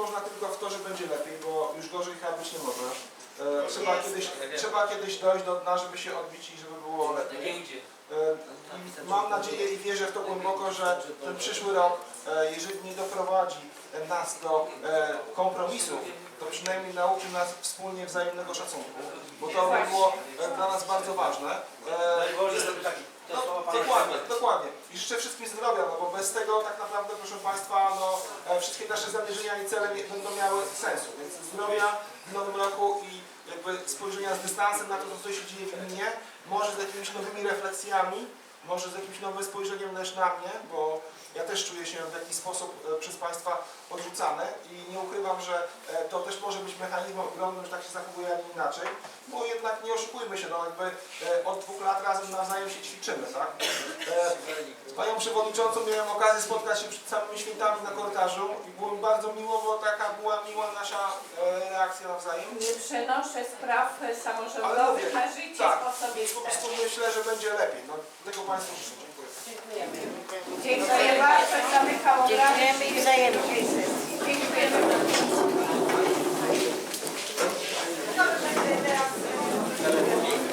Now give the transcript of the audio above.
można tylko w to, że będzie lepiej, bo już gorzej chyba być nie może. E, trzeba, kiedyś, trzeba kiedyś dojść do dna, żeby się odbić i żeby było lepiej. E, Mam nadzieję i wierzę w to głęboko, że ten przyszły rok, e, jeżeli nie doprowadzi nas do e, kompromisu, to przynajmniej nauczy nas wspólnie wzajemnego szacunku, bo to by było e, dla nas bardzo ważne. E. No, dokładnie. I życzę wszystkim zdrowia, no bo bez tego tak naprawdę, proszę Państwa, no, e, wszystkie nasze zamierzenia i cele nie będą miały sensu. Więc zdrowia w nowym roku i jakby spojrzenia z dystansem na to, co się dzieje w gminie, może z jakimiś nowymi refleksjami, może z jakimś nowym spojrzeniem też na mnie, bo ja też czuję się w jakiś sposób e, przez Państwa odrzucane i nie ukrywam, że e, to też może być mechanizmem ogromnym, że tak się zachowuje, a nie inaczej, bo jednak nie oszukujmy się, no jakby e, od dwóch lat razem nawzajem się ćwiczymy, tak? Z Panią Przewodniczącą miałem okazję spotkać się przed samymi świętami na korytarzu i było mi bardzo miło, bo taka była miła nasza reakcja nawzajem. Nie przenoszę spraw samorządowych na życie tak, po osobiste. prostu myślę, że będzie lepiej. No, tego Państwu życzę. Dziękuję. Bardzo. Dziękujemy i wzajemnie.